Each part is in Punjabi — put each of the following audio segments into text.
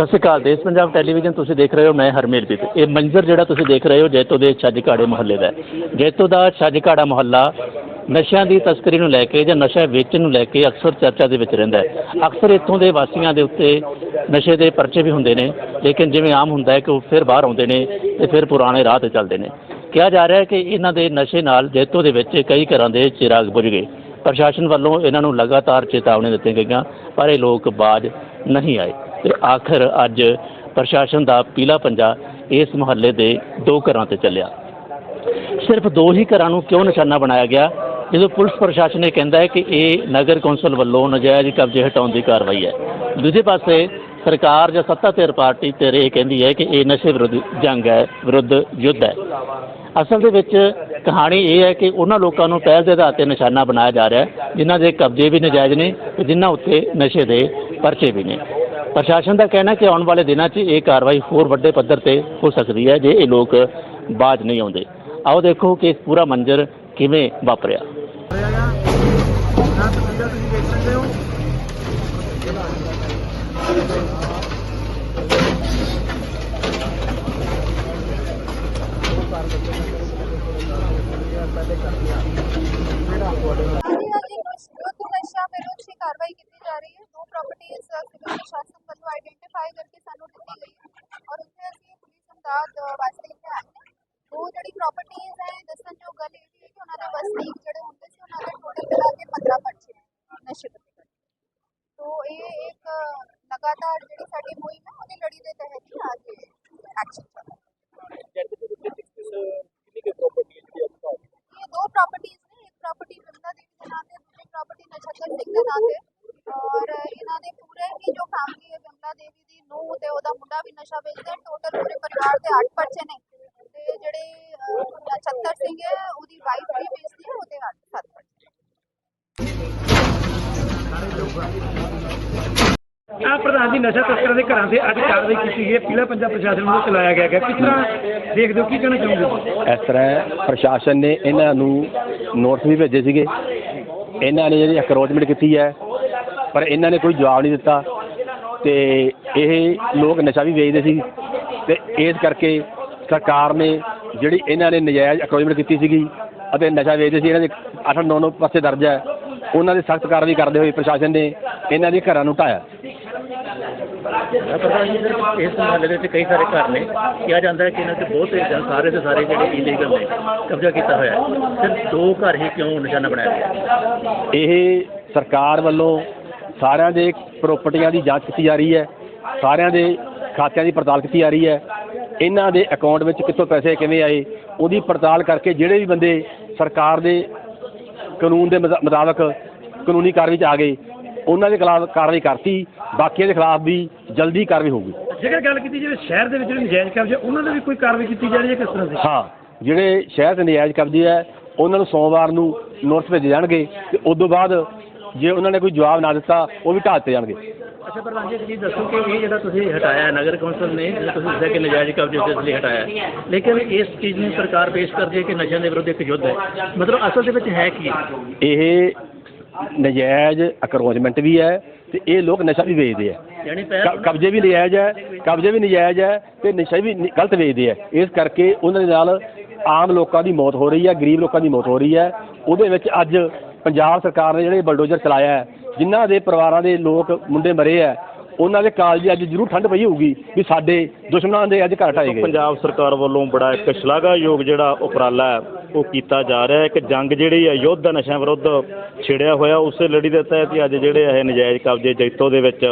ਸਤਿ ਸ਼੍ਰੀ ਅਕਾਲ, ਦੇਸ਼ ਪੰਜਾਬ ਟੈਲੀਵਿਜ਼ਨ ਤੁਸੀਂ ਦੇਖ ਰਹੇ ਹੋ, ਮੈਂ ਹਰਮੇਲਪ੍ਰੀਤ ਇਹ ਮੰਜ਼ਰ ਜਿਹੜਾ ਤੁਸੀਂ ਦੇਖ ਰਹੇ ਹੋ, ਜੈਤੋ ਦੇ ਛੱਜਕਾੜੇ ਮੁਹੱਲੇ ਦਾ ਹੈ। ਜੈਤੋ ਦਾ ਛੱਜਕਾੜਾ ਮੁਹੱਲਾ ਨਸ਼ਿਆਂ ਦੀ ਤਸਕਰੀ ਨੂੰ ਲੈ ਕੇ ਜਾਂ ਨਸ਼ਾ ਵੇਚਣ ਨੂੰ ਲੈ ਕੇ ਅਕਸਰ ਚਰਚਾ ਦੇ ਵਿੱਚ ਰਹਿੰਦਾ ਹੈ। ਅਕਸਰ ਇੱਥੋਂ ਦੇ ਵਾਸੀਆਂ ਦੇ ਉੱਤੇ ਨਸ਼ੇ ਦੇ ਪਰਚੇ ਵੀ ਹੁੰਦੇ ਨੇ, ਲੇਕਿਨ ਜਿਵੇਂ ਆਮ ਹੁੰਦਾ ਹੈ ਕਿ ਉਹ ਫਿਰ ਬਾਹਰ ਆਉਂਦੇ ਨੇ ਤੇ ਫਿਰ ਪੁਰਾਣੇ ਰਾਹ ਤੇ ਚੱਲਦੇ ਨੇ। ਕਿਹਾ ਜਾ ਰਿਹਾ ਹੈ ਕਿ ਇਹਨਾਂ ਦੇ ਨਸ਼ੇ ਨਾਲ ਜੈਤੋ ਦੇ ਵਿੱਚ ਕਈ ਘਰਾਂ ਦੇ ਚਿਰਾਗ ਬੁਝ ਗਏ। ਪ੍ਰਸ਼ਾਸਨ ਵੱਲੋਂ ਇਹਨਾਂ ਨੂੰ ਲਗਾਤਾਰ ਚੇਤਾਵਨੀ ਦਿੱਤੀਆਂ ਗਈਆਂ, ਪਰ ਇਹ ਲੋਕ ਬਾਜ ਨਹੀਂ ਆਏ। ਤੇ ਆਖਰ ਅੱਜ ਪ੍ਰਸ਼ਾਸਨ ਦਾ ਪੀਲਾ ਪੰਜਾ ਇਸ ਮੁਹੱਲੇ ਦੇ ਦੋ ਘਰਾਂ ਤੇ ਚੱਲਿਆ। ਸਿਰਫ ਦੋ ਹੀ ਘਰਾਂ ਨੂੰ ਕਿਉਂ ਨਿਸ਼ਾਨਾ ਬਣਾਇਆ ਗਿਆ? ਜਦੋਂ ਪੁਲਿਸ ਪ੍ਰਸ਼ਾਸਨ ਇਹ ਕਹਿੰਦਾ ਹੈ ਕਿ ਇਹ ਨਗਰ ਕੌਂਸਲ ਵੱਲੋਂ ਨਜਾਇਜ਼ ਕਬਜ਼ੇ ਹਟਾਉਣ ਦੀ ਕਾਰਵਾਈ ਹੈ। ਦੂਜੇ ਪਾਸੇ ਸਰਕਾਰ ਜਾਂ ਸੱਤਾ ਧਿਰ ਪਾਰਟੀ ਤੇ ਇਹ ਕਹਿੰਦੀ ਹੈ ਕਿ ਇਹ ਨਸ਼ੇ ਵਿਰੁੱਧ ਜੰਗ ਹੈ, ਵਿਰੁੱਧ ਯੁੱਧ ਹੈ। ਅਸਲ ਦੇ ਵਿੱਚ ਕਹਾਣੀ ਇਹ ਹੈ ਕਿ ਉਹਨਾਂ ਲੋਕਾਂ ਨੂੰ ਪਹਿਲ ਦੇ ਆਧਾਰ ਤੇ ਨਿਸ਼ਾਨਾ ਬਣਾਇਆ ਜਾ ਰਿਹਾ ਹੈ, ਜਿਨ੍ਹਾਂ ਦੇ ਕਬਜ਼ੇ ਵੀ ਨਜਾਇਜ਼ ਨੇ ਤੇ ਜਿਨ੍ਹਾਂ ਉੱਤੇ ਨਸ਼ੇ ਦੇ ਪਰਚੇ ਵੀ ਨੇ। ਪ੍ਰਸ਼ਾਸਨ ਦਾ ਕਹਿਣਾ ਕਿ ਆਉਣ ਵਾਲੇ ਦਿਨਾਂ 'ਚ ਇਹ ਕਾਰਵਾਈ ਹੋਰ ਵੱਡੇ ਪੱਧਰ ਤੇ ਹੋ ਸਕਦੀ ਹੈ ਜੇ ਇਹ ਲੋਕ ਬਾਜ ਨਹੀਂ ਆਉਂਦੇ। ਆਓ ਦੇਖੋ ਕਿ ਪੂਰਾ ਮੰਜ਼ਰ ਕਿਵੇਂ ਵਾਪਰਿਆ। ਨਸ਼ਾ ਵਿਰੁੱਧ ਦੀ ਕਾਰਵਾਈ ਕੀਤੀ ਜਾ ਰਹੀ ਹੈ। ਦੋ ਪ੍ਰਾਪਰਟੀਆਂ ਸਿਵਲ ਪ੍ਰਸ਼ਾਸਨ ਵੱਲੋਂ ਕਰਕੇ ਸਾਨੂੰ ਦਿੱਤੀ ਗਈ ਔਰ ਉੱਥੇ ਅਸੀਂ ਪੁਲਿਸ ਇਮਦਾਦ ਵਾਸਤੇ ਇੱਥੇ ਆਏ ਹਾਂ। ਦੋ ਜਿਹੜੀ ਪ੍ਰਾਪਰਟੀਆਂ ਹੈ ਦੱਸਣਯੋਗ ਗੱਲ ਇਹ ਹੈ ਕਿ ਉਹਨਾਂ ਦੇ ਵਸਨੀਕ ਜਿਹੜੇ ਹੁੰਦੇ ਸੀ, ਉਹਨਾਂ ਦੇ ਟੋਟਲ ਮਿਲਾ ਕੇ 15 ਪਰਚੇ ਨਸ਼ੇ ਪੱਤੇ ਦੇ। ਤੋ ਇਹ ਇੱਕ ਲਗਾਤਾਰ ਜਿਹੜੀ ਸਾਡੀ ਮੁਹਿੰਮ ਹੈ ਉਹਦੀ ਲੜੀ ਦੇ ਤਹਿਤ ਹੀ ਅੱਜ ਐਕਸ਼ਨ ਚੱਲ ਰਿਹਾ। ਹੈ ਇਹ ਦੋ ਪ੍ਰਾਪਰਟੀਆਂ ਨੇ, ਇੱਕ ਪ੍ਰਾਪਰਟੀ ਬਿਮਲਾ ਦੇਵੀ ਦੇ ਨਾਂ ਤੇ, ਦੂਜੀ ਪ੍ਰਾਪਰਟੀ ਨਛੱਤਰ ਸਿੰਘ ਦੇ ਨਾਂ ਤੇ। ਔਰ ਇਹਨਾਂ ਦੇ ਪੂਰੇ ਹੀ ਜੋ ਫੈਮਿਲੀ ਹੈ ਬਿਮਲਾ ਦੇਵੀ ਨੂੰਹ ਤੇ ਉਹਦਾ ਮੁੰਡਾ ਵੀ ਨਸ਼ਾ ਵੇਚਦਾ ਟੋਟਲ ਪੂਰੇ ਪਰਿਵਾਰ ਦੇ 8 ਪਰਚੇ ਨੇ। ਤੇ ਜਿਹੜੇ ਅਹ, ਨਛੱਤਰ ਸਿੰਘ ਹੈ ਉਹਦੀ ਵਾਈਫ ਵੀ ਵੇਚਦੀ ਹੈ ਉਹਦੇ 8 7 ਪਰਚੇ ਆ ਪ੍ਰਧਾਨ ਜੀ ਨਸ਼ਾ ਤਸਕਰਾਂ ਦੇ ਘਰਾਂ ਤੇ ਅੱਜ ਕਾਰਵਾਈ ਕੀਤੀ ਗਈ ਹੈ। ਪੀਲਾ ਪੰਜਾਬ ਪ੍ਰਸ਼ਾਸਨ ਵੱਲੋਂ ਚਲਾਇਆ ਗਿਆ ਹੈ ਕਿਸ ਤਰ੍ਹਾਂ ਦੇਖਦੇ ਹੋ ਕੀ ਕਹਿਣਾ ਚਾਹੋਗੇ? ਇਸ ਤਰ੍ਹਾਂ ਪ੍ਰਸ਼ਾਸਨ ਨੇ ਇਹਨਾਂ ਨੂੰ ਨੋਟਿਸ ਵੀ ਭੇਜੇ ਸੀਗੇ। ਇਹਨਾਂ ਨੇ ਜਿਹੜੀ ਅਕਰੋਚਮੈਂਟ ਕੀਤੀ ਹੈ ਪਰ ਇਹਨਾਂ ਨੇ ਕੋਈ ਜਵਾਬ ਨਹੀਂ ਦਿੱਤਾ। ਤੇ ਇਹ ਲੋਕ ਨਸ਼ਾ ਵੀ ਵੇਚਦੇ ਸੀ ਤੇ ਇਸ ਕਰਕੇ ਸਰਕਾਰ ਨੇ ਜਿਹੜੀ ਇਹਨਾਂ ਨੇ ਨਜਾਇਜ਼ ਅਕਰੋਚਮੈਂਟ ਕੀਤੀ ਸੀਗੀ ਅਤੇ ਨਸ਼ਾ ਵੇਚਦੇ ਸੀ ਇਹਨਾਂ ਦੇ 8 9 9 ਪਾਸੇ ਦਰਜ ਹੈ ਉਹਨਾਂ ਦੀ ਸਖਤ ਕਾਰਵਾਈ ਕਰਦੇ ਹੋਏ ਪ੍ਰਸ਼ਾਸਨ ਨੇ ਇਹਨਾਂ ਦੇ ਘਰਾਂ ਨੂੰ ਢਾਇਆ ਪ੍ਰਧਾਨ ਜੀ ਇਸ ਮੁਹੱਲੇ ਦੇ ਵਿੱਚ ਕਈ ਸਾਰੇ ਘਰ ਨੇ ਕਿਹਾ ਜਾਂਦਾ ਹੈ ਕਿ ਇਹਨਾਂ 'ਚ ਬਹੁਤ ਸਾਰੇ ਦੇ ਸਾਰੇ ਜਿਹੜੇ ਇਲੀਗਲ ਨੇ ਕਬਜ਼ਾ ਕੀਤਾ ਹੋਇਆ ਹੈ। ਸਿਰਫ ਦੋ ਘਰ ਹੀ ਕਿਉਂ ਨਿਸ਼ਾਨਾ ਬਣਾਇਆ ਗਿਆ? ਇਹ ਸਰਕਾਰ ਵੱਲੋਂ ਸਾਰਿਆਂ ਦੇ ਪ੍ਰਾਪਰਟੀਆਂ ਦੀ ਜਾਂਚ ਕੀਤੀ ਜਾ ਰਹੀ ਹੈ ਸਾਰਿਆਂ ਦੇ ਖਾਤਿਆਂ ਦੀ ਪੜਤਾਲ ਕੀਤੀ ਜਾ ਰਹੀ ਹੈ। ਇਹਨਾਂ ਦੇ ਅਕਾਊਂਟ ਵਿੱਚ ਕਿੱਥੋਂ ਪੈਸੇ ਕਿਵੇਂ ਆਏ ਉਹਦੀ ਪੜਤਾਲ ਕਰਕੇ ਜਿਹੜੇ ਵੀ ਬੰਦੇ ਸਰਕਾਰ ਦੇ ਕਾਨੂੰਨ ਦੇ ਮੁਤਾ- ਮੁਤਾਬਕ ਕਾਨੂੰਨੀ ਕਾਰਵਾਈ 'ਚ ਆ ਗਏ ਉਹਨਾਂ ਦੇ ਖਿਲਾਫ ਕਾਰਵਾਈ ਕਰਤੀ ਬਾਕੀਆਂ ਦੇ ਖਿਲਾਫ ਵੀ ਜਲਦੀ ਕਾਰਵਾਈ ਹੋਊਗੀ। ਜੇਕਰ ਗੱਲ ਕੀਤੀ ਜਾਵੇ ਸ਼ਹਿਰ ਦੇ ਵਿੱਚ ਜਿਹੜੇ ਨਜਾਇਜ਼ ਕਬਜ਼ੇ ਉਹਨਾਂ ਦੇ ਵੀ ਕੋਈ ਕਾਰਵਾਈ ਕੀਤੀ ਜਾ ਰਹੀ ਹੈ ਕਿਸ ਤਰ੍ਹਾਂ ਦੀ? ਹਾਂ ਜਿਹੜੇ ਸ਼ਹਿਰ ਦੇ ਨਜਾਇਜ਼ ਕਬਜ਼ੇ ਹੈ ਉਹਨਾਂ ਨੂੰ ਸੋਮਵਾਰ ਨੂੰ ਨੋਟਿਸ ਭੇਜੇ ਜਾਣਗੇ ਤੇ ਉਸ ਤੋਂ ਬਾਅਦ ਜੇ ਉਹਨਾਂ ਨੇ ਕੋਈ ਜਵਾਬ ਨਾ ਦਿੱਤਾ ਉਹ ਵੀ ਢਾਹ ਦਿੱਤੇ ਜਾਣਗੇ। ਅੱਛਾ ਪ੍ਰਧਾਨ ਜੀ ਇੱਕ ਚੀਜ਼ ਦੱਸੋ ਕਿ ਇਹ ਜਿਹੜਾ ਤੁਸੀਂ ਹਟਾਇਆ ਹੈ, ਨਗਰ ਕੌਂਸਲ ਨੇ ਜਿਹੜਾ ਤੁਸੀਂ ਦੱਸਿਆ ਕਿ ਨਜਾਇਜ਼ ਕਬਜ਼ੇ ਇਸ ਲਈ ਹਟਾਇਆ। ਹੈ। ਲੇਕਿਨ ਇਸ ਚੀਜ਼ ਨੂੰ ਸਰਕਾਰ ਪੇਸ਼ ਕਰਦੀ ਹੈ ਕਿ ਨਸ਼ਿਆਂ ਦੇ ਵਿਰੁੱਧ ਇੱਕ ਯੁੱਧ ਹੈ? ਮਤਲਬ ਅਸਲ ਦੇ ਵਿੱਚ ਹੈ ਕੀ? ਹੈ? ਇਹ ਨਜਾਇਜ਼ ਅਕਰੋਚਮੈਂਟ ਵੀ ਹੈ ਤੇ ਇਹ ਲੋਕ ਨਸ਼ਾ ਵੀ ਵੇਚਦੇ ਆ ਯਾਨੀ ਕ- ਪਹਿਲ ਕਬਜ਼ੇ ਵੀ ਨਜਾਇਜ਼ ਹੈ ਕਬਜ਼ੇ ਵੀ ਨਜਾਇਜ਼ ਹੈ ਤੇ ਨਸ਼ਾ ਵੀ ਨ- ਗਲਤ ਵੇਚਦੇ ਆ ਇਸ ਕਰਕੇ ਉਹਨਾਂ ਦੇ ਨਾਲ ਆਮ ਲੋਕਾਂ ਦੀ ਮੌਤ ਹੋ ਰਹੀ ਹੈ ਗਰੀਬ ਲੋਕਾਂ ਦੀ ਮੌਤ ਹੋ ਰਹੀ ਹੈ। ਉਹਦੇ ਵਿੱਚ ਅੱਜ ਪੰਜਾਬ ਸਰਕਾਰ ਨੇ ਜਿਹੜੇ ਬਲਡੋਜ਼ਰ ਚਲਾਇਆ ਹੈ, ਜਿਨ੍ਹਾਂ ਦੇ ਪਰਿਵਾਰਾਂ ਦੇ ਲੋਕ ਮੁੰਡੇ ਮਰੇ ਹੈ, ਉਹਨਾਂ ਦੇ ਕਾਲਜ ਅੱਜ ਜ਼ਰੂਰ ਠੰਡ ਪਈ ਹੋਊਗੀ ਵੀ ਸਾਡੇ ਦੁਸ਼ਮਣਾਂ ਦੇ ਅੱਜ ਘਰ ਢਾਏ ਗਏ। ਪੰਜਾਬ ਸਰਕਾਰ ਵੱਲੋਂ ਬੜਾ ਇੱਕ ਸ਼ਲਾਘਾਯੋਗ ਜਿਹੜਾ ਉਪਰਾਲਾ ਹੈ ਉਹ ਕੀਤਾ ਜਾ ਰਿਹਾ ਹੈ ਕਿ ਜੰਗ ਜਿਹੜੀ ਹੈ ਯੁੱਧ ਹੈ ਨਸ਼ਿਆਂ ਵਿਰੁੱਧ ਛਿੜਿਆ ਹੋਇਆ, ਉਸੇ ਲੜੀ ਦੇ ਤਹਿਤ ਅੱਜ ਜਿਹੜੇ ਇਹ ਨਜਾਇਜ਼ ਕਬਜ਼ੇ ਜੈਤੋ ਦੇ ਵਿੱਚ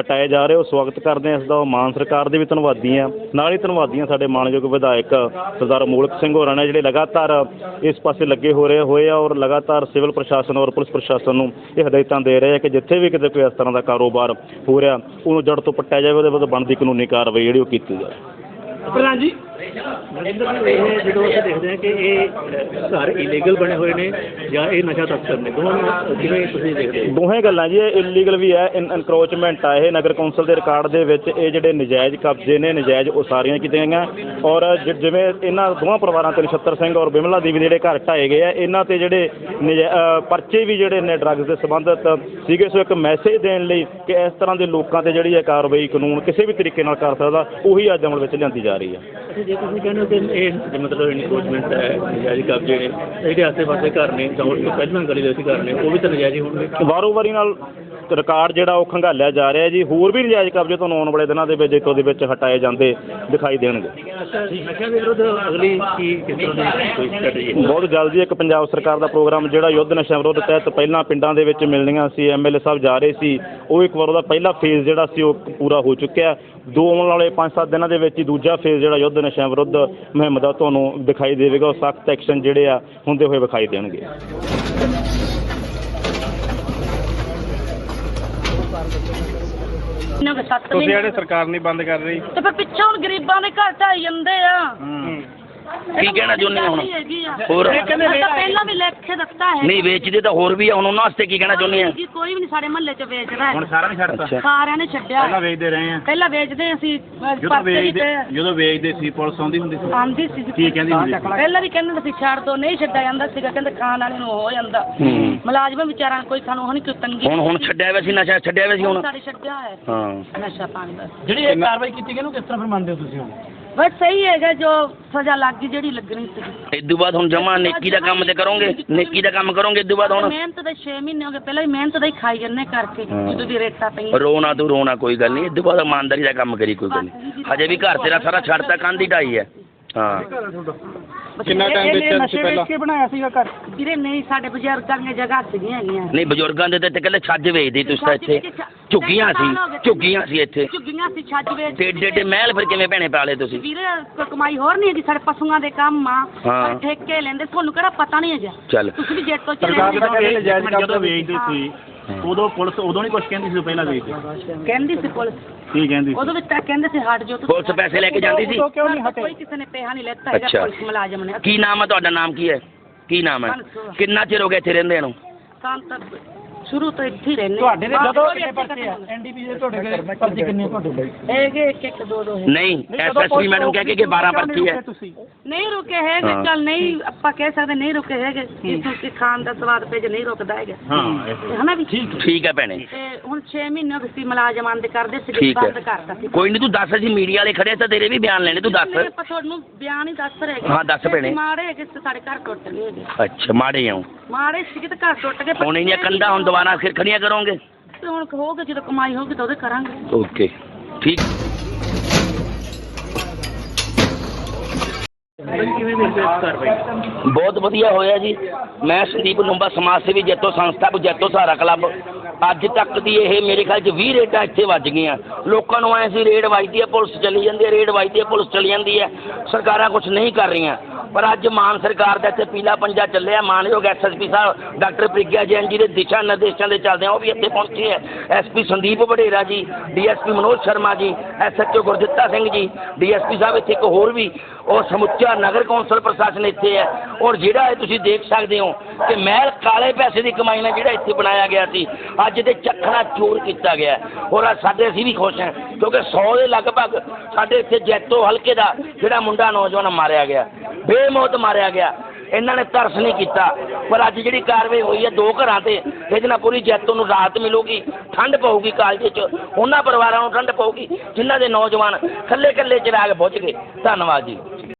ਹਟਾਏ ਜਾ ਰਹੇ। ਉਹ ਸਵਾਗਤ ਕਰਦੇ ਹਾਂ ਇਸ ਦਾ ਮਾਨ ਸਰਕਾਰ ਦੇ ਵੀ ਧੰਨਵਾਦੀ ਹਾਂ। ਨਾਲ ਹੀ ਧੰਨਵਾਦੀ ਹਾਂ ਸਾਡੇ ਮਾਨਯੋਗ ਵਿਧਾਇਕ ਸਰਦਾਰ ਮੂਲਕ ਸਿੰਘ ਹੋਰਾਂ ਨੇ ਜਿਹੜੇ ਲਗਾਤਾਰ ਇਸ ਪਾਸੇ ਲੱਗੇ ਹੋ ਰਹੇ ਹੋਏ ਆ ਔਰ ਲਗਾਤਾਰ ਸਿਵਲ ਪ੍ਰਸ਼ਾਸਨ ਔਰ ਪੁਲਿਸ ਪ੍ਰਸ਼ਾਸਨ ਨੂੰ ਇਹ ਹਦਾਇਤਾਂ ਦੇ ਰਹੇ ਆ ਕਿ ਜਿੱਥੇ ਵੀ ਕਿਤੇ ਕੋਈ ਇਸ ਤਰ੍ਹਾਂ ਦਾ ਕਾਰੋਬਾਰ ਹੋ ਰਿਹਾ, ਉਹਨੂੰ ਜੜ ਤੋਂ ਪੱਟਿਆ ਜਾਵੇ, ਉਹਦੇ ਵਿਰੁੱਧ ਬਣਦੀ ਕਾਨੂੰਨੀ ਕਾਰਵਾਈ ਜਿਹੜੀ ਉਹ ਕੀਤੀ ਜਾਵੇ। ਪ੍ਰਧਾਨ ਜੀ ਨਰਿੰਦਰ ਜੀ ਇਹ ਜਦੋਂ ਅਸੀਂ ਦੇਖਦੇ ਹਾਂ ਕਿ ਇਹ ਅ, ਘਰ ਇਲੀਗਲ ਬਣੇ ਹੋਏ ਨੇ ਜਾਂ ਇਹ ਨਸ਼ਾ ਤਸਕਰ ਨੇ ਦੋਵਾਂ ਨੂੰ ਕਿਵੇਂ ਤੁਸੀਂ ਦੇਖਦੇ ਹੋ? ਦੋਹੇ ਗੱਲਾਂ ਜੀ ਇਹ ਇਲੀਗਲ ਵੀ ਹੈ ਇਨਕਰੋਚਮੈਂਟ ਆ ਇਹ ਨਗਰ ਕੌਂਸਲ ਦੇ ਰਿਕਾਰਡ ਦੇ ਵਿੱਚ ਇਹ ਜਿਹੜੇ ਨਜਾਇਜ਼ ਕਬਜ਼ੇ ਨੇ ਨਜਾਇਜ਼ ਉਸਾਰੀਆਂ ਕੀਤੀਆਂ ਗਈਆਂ ਔਰ ਜਿ- ਜਿਵੇਂ ਇਹਨਾਂ ਦੋਵਾਂ ਪਰਿਵਾਰਾਂ ਤੇ ਨਛੱਤਰ ਸਿੰਘ ਔਰ ਬਿਮਲਾ ਦੇਵੀ ਦੇ ਜਿਹੜੇ ਘਰ ਢਾਏ ਗਏ ਆ ਇਹਨਾਂ ਤੇ ਜਿਹੜੇ ਨਜਾ- ਅ, ਪਰਚੇ ਵੀ ਜਿਹੜੇ ਨੇ ਡਰੱਗਸ ਦੇ ਸੰਬੰਧਿਤ ਸੀਗੇ ਸੋ ਇੱਕ ਮੈਸੇਜ ਦੇਣ ਲਈ ਕਿ ਇਸ ਤਰ੍ਹਾਂ ਦੇ ਲੋਕਾਂ ਤੇ ਜਿਹੜੀ ਹੈ ਕਾਰਵਾਈ ਕਾਨੂੰਨ ਕਿਸੇ ਵੀ ਤਰੀਕੇ ਨਾਲ ਕਰ ਸਕਦਾ ਉਹੀ ਅੱਜ ਅਮਲ ਵਿੱਚ ਲਿਆਂਦੀ ਜਾ ਰਹੀ ਹੈ। ਅੱਛਾ ਜੇ ਤੁਸੀਂ ਕਹਿੰਦੇ ਹੋ ਕਿ ਇਹ ਮਤਲਬ ਇਨਕਰੋਚਮੈਂਟ ਹੈ ਨਜਾਇਜ਼ ਕਬਜ਼ੇ ਨੇ ਇਹਦੇ ਆਸੇ-ਪਾਸੇ ਘਰ ਨੇ ਜਾਂ ਉਸ ਤੋਂ ਪਹਿਲਾਂ ਗਲੀ ਦੇ ਵਿੱਚ ਘਰ ਨੇ ਉਹ ਵੀ ਤਾਂ ਨਜਾਇਜ਼ ਹੀ ਹੋਣਗੇ। ਵਾਰੋ ਵਾਰੀ ਨਾਲ ਰਿਕਾਰਡ ਜਿਹੜਾ ਉਹ ਖੰਗਾਲਿਆ ਜਾ ਰਿਹਾ ਜੀ ਹੋਰ ਵੀ ਨਜਾਇਜ਼ ਕਬਜ਼ੇ ਤੁਹਾਨੂੰ ਆਉਣ ਵਾਲੇ ਦਿਨਾਂ ਦੇ ਵਿੱਚ ਇੱਥੋਂ ਦੇ ਵਿੱਚ ਹਟਾਏ ਜਾਂਦੇ ਦਿਖਾਈ ਦੇਣਗੇ। ਅੱਛਾ ਨਸ਼ਿਆਂ ਦੇ ਵਿਰੁੱਧ ਅਗਲੀ ਕੀ ਕਿਸ ਤਰ੍ਹਾਂ ਦੀ ਕੋਈ ਸਟ੍ਰੈਟਜੀ ਹੈ? ਬਹੁਤ ਜਲਦੀ ਇੱਕ ਪੰਜਾਬ ਸਰਕਾਰ ਦਾ ਪ੍ਰੋਗਰਾਮ ਜਿਹੜਾ ਯੁੱਧ ਨਸ਼ਾ ਵਿਰੁੱਧ ਤਹਿਤ ਪਹਿਲਾਂ ਪਿੰਡਾਂ ਦੇ ਵਿੱਚ ਮਿਲਣੀਆਂ ਸੀ ਐਮਐਲਏ ਸਾਹਿਬ ਜਾ ਰਹੇ ਸੀ ਉਹ ਇੱਕ ਵਾਰ ਉਹਦਾ ਪਹਿਲਾ ਫੇਜ਼ ਜਿਹੜਾ ਸੀ ਉਹ ਪੂਰਾ ਹੋ ਚੁੱਕਿਆ। ਦੋ ਆਉਣ ਵਾਲੇ 5-7 ਦਿਨਾਂ ਦੇ ਵਿੱਚ ਹੀ ਦੂਜਾ ਫੇਜ਼ ਜਿਹੜਾ ਯੁੱਧ ਨਸ਼ਾ ਵਿਰੁੱਧ ਮੁਹਿੰਮ ਦਾ ਤੁਹਾਨੂੰ ਦਿਖਾਈ ਦੇਵੇਗਾ ਉਹ ਸਖਤ ਐਕਸ਼ਨ ਜਿਹੜੇ ਆ ਹੁੰਦੇ ਹੋਏ ਵਿਖਾਈ ਦੇਣਗੇ। ਸੱਤ ਤੁਸੀਂ ਮਹੀਨੇ ਜਿਹੜੇ ਸਰਕਾਰ ਨਹੀਂ ਬੰਦ ਕਰ ਰਹੀ? ਤੇ ਫਿਰ ਪਿੱਛੋਂ ਹੁਣ ਗਰੀਬਾਂ ਦੇ ਘਰ ਢਾਈ ਜਾਂਦੇ ਆ। ਕੀ ਕਹਿਣਾ ਚਾਹੁੰਦੇ ਹੋ ਹੁਣ? ਹੋਰ? ਹੋਰ ਪਹਿਲਾਂ ਵੀ ਲਿਖ ਕੇ ਦਿੱਤਾ ਹੈ ਨਹੀਂ ਵੇਚਦੇ ਤਾਂ ਹੋਰ ਵੀ ਆ ਹੁਣ ਉਹਨਾਂ ਵਾਸਤੇ ਕੀ ਕਹਿਣਾ ਚਾਹੁੰਦੇ ਆ? ਜੀ ਕੋਈ ਵੀ ਨਹੀਂ ਸਾਡੇ ਮਹੱਲੇ 'ਚ ਵੇਚਦਾ ਹੈ। ਸਾਰਾ ਨਹੀਂ ਛੱਡਤਾ। ਅੱਛਾ। ਸਾਰਿਆਂ ਨੇ ਛੱਡਿਆ ਪਹਿਲਾਂ ਵੇਚਦੇ ਰਹੇ ਆ। ਪਹਿਲਾਂ ਵੇਚਦੇ ਅਸੀਂ ਅਹ, ਜਦੋਂ ਪਰਚੇ ਵੇਚਦੇ ਕੀਤੇ। ਜਦੋਂ ਵੇਚਦੇ ਸੀ ਪੁਲਿਸ ਆਉਂਦੀ ਹੁੰਦੀ ਸੀ। ਆਂਦੀ ਸੀ ਜੀ। ਕੀ ਕਹਿੰਦੀ ਹੁੰਦੀ ਸੀ? ਪਹਿਲਾਂ ਵੀ ਕਹਿੰਦੇ ਸੀ ਛੱਡ ਦੋ ਨਹੀਂ ਛੱਡਿਆ ਜਾਂਦਾ ਸੀਗਾ। ਕਹਿੰਦੇ ਖਾਣ ਵਾਲੇ ਨੂੰ ਹੋ ਜਾਂਦਾ। ਹੂੰ। ਮੁਲਾਜ਼ਮ ਵਿਚਾਰਾਂ ਕੋਈ ਸਾਨੂੰ ਹੁਣ ਕੋਈ ਤੰਗੀ ਹੁਣ ਹੁਣ ਛੱਡਿਆ ਹੋਇਆ ਸੀ ਨਸ਼ਾ ਛੱਡਿਆ ਹੋਇਆ ਸੀ ਹੁਣ ਸਾਡੇ ਛੱਡਿਆ ਹੈ। ਹਾਂ। ਨਸ਼ਾ ਪਾਣੀ ਦਾ। ਜਿਹੜੀ ਇਹ ਕਾਰਵਾਈ ਕੀਤੀ ਗਈ ਨੂੰ ਕਿਸ ਤਰ੍ਹਾਂ ਫਿਰ ਮੰਨਦੇ ਹੋ ਤੁਸੀਂ ਹੁਣ? ਬਸ ਸਹੀ ਹੈਗਾ ਜੋ ਸਜ਼ਾ ਲੱਗ ਗਈ ਜਿਹੜੀ ਲੱਗਣੀ ਸੀ। ਇਦੋਂ ਬਾਅਦ ਹੁਣ ਜਮਾ ਨੇਕੀ ਦਾ ਕੰਮ ਤੇ ਕਰੋਗੇ? ਨੇਕੀ ਦਾ ਕੰਮ ਕਰੋਗੇ ਇਦੋਂ ਬਾਅਦ ਹੁਣ? ਮਿਹਨਤ ਦੇ 6 ਮਹੀਨੇ ਹੋ ਗਏ ਪਹਿਲਾਂ ਵੀ ਮਿਹਨਤ ਦਾ ਹੀ ਖਾਈ ਜੰਨੇ ਕਰਕੇ। ਜਦੋਂ ਦੀ ਰੇਟਾਂ ਪਈਆਂ। ਰੋਣਾ ਤੂੰ ਰੋਣਾ ਕੋਈ ਗੱਲ ਨਹੀਂ ਇਦੋਂ ਬਾਅਦ ਇਮਾਨਦਾਰੀ ਦਾ ਕੰਮ ਕਰੀ ਕੋਈ ਗੱਲ ਨਹੀਂ। ਹਜੇ ਵੀ ਘਰ ਤੇਰਾ ਸਾਰਾ ਛੱਡਤਾ ਕੰਧ ਹੀ ਢਾਈ ਹੈ। ਹਾਂ। ਕਿੰਨਾ ਟਾਈਮ ਵੇਚਿਆ ਤੁਸੀਂ ਪਹਿਲਾਂ? ਕੇ ਬਣਾਇਆ ਸੀਗਾ ਘਰ। ਵੀਰੇ ਨਹੀਂ ਸਾਡੇ ਬਜ਼ੁਰਗਾਂ ਦੀਆਂ ਜਗ੍ਹਾ ਸੀਗੀਆਂ ਹੈਗੀਆਂ। ਨਹੀਂ ਬਜ਼ੁਰਗਾਂ ਦੇ ਤੇ ਕਹਿੰਦੇ ਛੱਜ ਵੇਚਦੇ ਤੁਸੀਂ ਤਾਂ ਇੱਥੇ। ਝੁੱਗੀਆਂ ਸੀ ਝੁੱਗੀਆਂ ਸੀ ਇੱਥੇ। ਝੁੱਗੀਆਂ ਸੀ ਛੱਜ ਵੇਚ ਤੇ ਏਡੇ ਏਡੇ ਮਹਿਲ ਫਿਰ ਕਿਵੇਂ ਭੈਣੇ ਪਾਲੇ ਤੁਸੀਂ? ਵੀਰੇ ਕੋਈ ਕਮਾਈ ਹੋਰ ਨਹੀਂ ਹੈਗੀ ਸਾਡੇ ਪਸ਼ੂਆਂ ਦੇ ਕੰਮ ਆ। ਹਾਂ। ਠੇਕੇ ਲੈਂਦੇ ਤੁਹਾਨੂੰ ਕਿਹੜਾ ਪਤਾ ਨਹੀਂ ਹੈਗਾ। ਚੱਲ। ਤੁਸੀਂ ਵੀ ਜੇਟੋ ਚ ਸਰਕਾਰ ਰਹਿੰਦੇ ਦਾ ਕਹਿੰਦੇ ਨਜਾਇਜ਼ ਜਦੋਂ ਕਬਜ਼ਾ ਵੇਚਦੇ ਸੀ ਉਦੋਂ ਪੁਲਿਸ ਉਦੋਂ ਨਹੀਂ ਕੁਝ ਕਹਿੰਦੀ ਸੀ ਪਹਿਲਾਂ ਵੇਚਦੇ ਕਹਿੰਦੀ ਸੀ ਪੁਲਿਸ। ਕੀ ਕਹਿੰਦੀ ਉਦੋਂ ਵੀ ਤਾਂ ਕਹਿੰਦੇ ਸੀ ਹਟ ਜਾਓ ਤੁਸੀਂ। ਪੁਲਿਸ ਪੈਸੇ ਲੈ ਕੇ ਜਾਂਦੀ ਸੀ? ਕਿਉਂ ਨਹੀਂ ਹਟੇ ਕੋਈ ਕਿਸੇ ਨੇ ਪੈਸਾ ਨਹੀਂ ਲੈਤਾ ਹੈਗਾ ਅੱਛਾ। ਪੁਲਿਸ ਮੁਲਾਜ਼ਮ ਨੇ। ਕੀ ਨਾਮ ਹੈ ਤੁਹਾਡਾ? ਨਾਮ ਕੀ ਹੈ? ਕੀ ਨਾਮ ਹੈ? ਕਿੰਨਾ ਚਿਰ ਹੋ ਗਿਆ ਇੱਥੇ ਰਹਿੰਦੇ ਨੂੰ? ਸਾਨੂੰ ਤਾਂ ਸ਼ੁਰੂ ਤੋਂ ਇੱਥੇ ਹੀ ਰਹਿੰਦੇ ਤੁਹਾਡੇ ਦੇ ਜਦੋਂ ਕਿੰਨੇ ਪਰਚੇ ਆ? ਐਨਡੀਪੀ ਦੇ ਤੁਹਾਡੇ ਕੋਲ ਪਰਚੇ ਕਿੰਨੇ ਆ ਤੁਹਾਡੇ ਕੋਲ? ਹੈਗੇ ਇੱਕ ਇੱਕ ਦੋ ਦੋ। ਹੈ ਨਹੀਂ ਐਸਐਸਪੀ ਮੈਡਮ ਕਹਿ ਕੇ ਕਿ 12 ਪਰਚੀ ਹੈ ਨਹੀਂ ਰੁਕੇ ਹੈਗੇ। ਚੱਲ ਨਹੀਂ ਆਪਾਂ ਕਹਿ ਸਕਦੇ ਨਹੀਂ ਰੁਕੇ ਹੈਗੇ। ਜਿਸ ਕਿ ਖਾਣ ਦਾ ਸਵਾਦ ਪੇਜ ਨਹੀਂ ਰੁਕਦਾ ਹੈਗਾ। ਹਾਂ ਹਨਾ ਵੀ? ਠੀਕ ਹੈ ਭੈਣੇ। ਹੁਣ 6 ਮਹੀਨੇ ਹੋ ਗਏ ਸੀ ਮੁਲਾਜ਼ਮ ਆਂਦੇ ਕਰਦੇ ਸੀ ਠੀਕ ਬੰਦ ਕਰਤਾ ਸੀ। ਕੋਈ ਨਹੀਂ ਤੂੰ ਦੱਸ ਅਸੀਂ ਮੀਡੀਆ ਵਾਲੇ ਖੜੇ ਆ ਤਾਂ ਤੇਰੇ ਵੀ ਬਿਆਨ ਲੈਣੇ ਤੂੰ ਦੱਸ। ਆਪਾਂ ਤੁਹਾਨੂੰ ਬਿਆਨ ਹੀ ਦੱਸ ਰਹੇ। ਹਾਂ, ਦੱਸ ਭੈਣੇ। ਮਾੜੇ ਹੈਗੇ ਤੇ ਸਾਡੇ ਘਰ ਟੁੱਟ ਗਏ ਹੈਗੇ। ਅੱਛਾ ਮਾੜੇ ਆਉ ਮਾੜੇ ਸੀ ਤੇ ਘਰ ਟੁੱਟ ਗਏ ਹੁਣ ਇਹਨੀਆਂ ਕੰਧਾਂ ਹੁਣ ਦੁਬਾਰਾ ਫਿਰ ਖੜੀਆਂ ਕਰੋਗੇ? ਤੇ ਹੁਣ ਹੋਊਗਾ ਜਦੋਂ ਕਮਾਈ ਹੋਊਗੀ ਤਾਂ ਉਹਦੇ ਕਰਾਂਗੇ। ਓਕੇ ਠੀਕ। ਕਿਵੇਂ ਦੇਖਦੇ ਇਸ ਕਾਰਵਾਈ ਬਹੁਤ ਵਧੀਆ ਹੋਇਆ ਜੀ। ਮੈਂ ਸੰਦੀਪ ਲੰਬਾ ਸਮਾਜ ਸੇਵੀ ਜੈਤੋ ਸੰਸਥਾ ਜੈਤੋ ਸਹਾਰਾ ਕਲੱਬ। ਅੱਜ ਤੱਕ ਦੀ ਇਹ ਮੇਰੇ ਖਿਆਲ 'ਚ 20 ਰੇਡਾਂ ਇੱਥੇ ਵੱਜ ਗਈਆਂ। ਲੋਕਾਂ ਨੂੰ ਐ ਸੀ ਰੇਡ ਵੱਜਦੀ ਹੈ, ਪੁਲਿਸ ਚਲੀ ਜਾਂਦੀ ਹੈ, ਰੇਡ ਵੱਜਦੀ ਹੈ, ਪੁਲਿਸ ਚਲੀ ਜਾਂਦੀ ਹੈ। ਸਰਕਾਰਾਂ ਕੁਝ ਨਹੀਂ ਕਰ ਰਹੀਆਂ। ਪਰ ਅੱਜ ਮਾਨ ਸਰਕਾਰ ਦਾ ਇੱਥੇ ਪੀਲਾ ਪੰਜਾ ਚੱਲਿਆ। ਮਾਨਯੋਗ ਐਸਐਸਪੀ ਸਾਹਿਬ, ਡਾਕਟਰ ਪ੍ਰਿਗਿਆ ਜੈਨ ਜੀ ਦੇ ਦਿਸ਼ਾ ਨਿਰਦੇਸ਼ਾਂ ਦੇ ਚੱਲਦੇ ਉਹ ਵੀ ਇੱਥੇ ਪਹੁੰਚੇ ਹੈ ਐਸਪੀ ਸੰਦੀਪ ਵਡੇਰਾ ਜੀ DSP Manoj Sharma ji SHO Gurditta Singh ji DSP ਸਾਹਿਬ ਇੱਥੇ ਇੱਕ ਹੋਰ ਵੀ ਔਰ ਸਮੁੱਚਾ ਨਗਰ ਕੌਂਸਲ ਪ੍ਰਸ਼ਾਸਨ ਇੱਥੇ ਹੈ। ਔਰ ਜਿਹੜਾ ਇਹ ਤੁਸੀਂ ਦੇਖ ਸਕਦੇ ਹੋ ਕਿ ਮਹਿਲ ਕਾਲੇ ਪੈਸੇ ਦੀ ਕਮਾਈ ਨਾਲ ਜਿਹੜਾ ਇੱਥੇ ਬਣਾਇਆ ਗਿਆ ਸੀ, ਅੱਜ ਤੇ ਚੱਖਣਾ ਚੋਰ ਕੀਤਾ ਗਿਆ। ਔਰ ਅੱਜ ਸਾਡੇ ਅਸੀਂ ਵੀ ਖੁਸ਼ ਹਾਂ, ਕਿਉਂਕਿ 100 ਦੇ ਲਗਭਗ ਸਾਡੇ ਇੱਥੇ ਜੈਤੋ ਹਲਕੇ ਦਾ ਜਿਹੜਾ ਮੁੰਡਾ ਨੌਜਵਾਨ ਮਾਰਿਆ ਗਿਆ। ਬੇਮੌਤ ਮਾਰਿਆ ਗਿਆ। ਇਹਨਾਂ ਨੇ ਤਰਸ ਨਹੀਂ ਕੀਤਾ। ਪਰ ਅੱਜ ਜਿਹੜੀ ਕਾਰਵਾਈ ਹੋਈ ਹੈ ਦੋ ਘਰਾਂ ਤੇ, ਇਹਦੇ ਨਾਲ ਪੂਰੀ ਜੈਤੋ ਨੂੰ ਰਾਹਤ ਮਿਲੂਗੀ, ਠੰਡ ਪਊਗੀ ਕਾਲਜ 'ਚ ਉਹਨਾਂ ਪਰਿਵਾਰਾਂ ਨੂੰ ਠੰਡ ਪਊਗੀ, ਜਿਨ੍ਹਾਂ ਦੇ ਨੌਜਵਾਨ ਕੱਲੇ ਕੱਲੇ ਚਿਰਾਗ ਬੁੱਝ ਗਏ। ਧੰਨਵਾਦ ਜੀ।